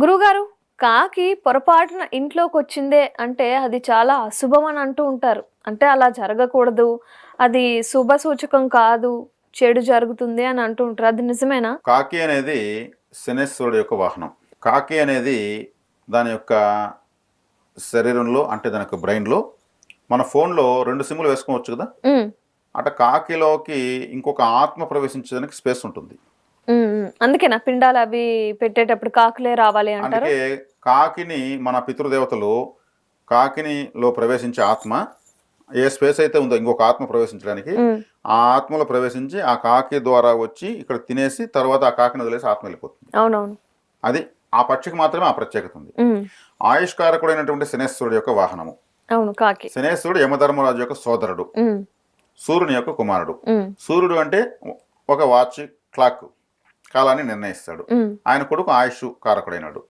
గురుగారు కాకి పొరపాటున ఇంట్లోకి వచ్చిందే అంటే అది చాలా అశుభం అని అంటూ ఉంటారు. అంటే అలా జరగకూడదు. అది శుభ సూచకం కాదు చెడు జరుగుతుంది అని అంటూ ఉంటారు. అది నిజమేనా? కాకి అనేది శనేశ్వరుడు యొక్క వాహనం. కాకి అనేది దాని యొక్క శరీరంలో అంటే దాని యొక్క బ్రెయిన్లో మన ఫోన్లో రెండు సిమ్లు వేసుకోవచ్చు కదా? అట కాకిలోకి ఇంకొక ఆత్మ ప్రవేశించడానికి స్పేస్ ఉంటుంది. ఉమ్. అందుకేనా? పిండాలు అవి పెట్టేటప్పుడు కాకులే రావాలి అంటారు? అందుకే కాకిని మన పితృదేవతలు కాకినిలో ప్రవేశించే ఆత్మ ఏ స్పేస్ అయితే ఉందో ఇంకొక ఆత్మ ప్రవేశించడానికి ఆ ఆత్మలో ప్రవేశించి ఆ కాకి ద్వారా వచ్చి ఇక్కడ తినేసి తర్వాత ఆ కాకిని వదిలేసి ఆత్మ వెళ్ళిపోతుంది. అవునవును. అది ఆ పక్షికి మాత్రమే ఆ ప్రత్యేకత ఉంది. ఆయుష్కారకుడైనటువంటి శనేశ్వరుడు యొక్క వాహనము. అవును కాకి. శనేశ్వరుడు యమధర్మరాజు యొక్క సోదరుడు. సూర్యుని యొక్క కుమారుడు. సూర్యుడు అంటే ఒక వాచ్ క్లాక్. కాలాన్ని నిర్ణయిస్తాడు. ఆయన కొడుకు ఆయుష్ కారకుడైనాడు.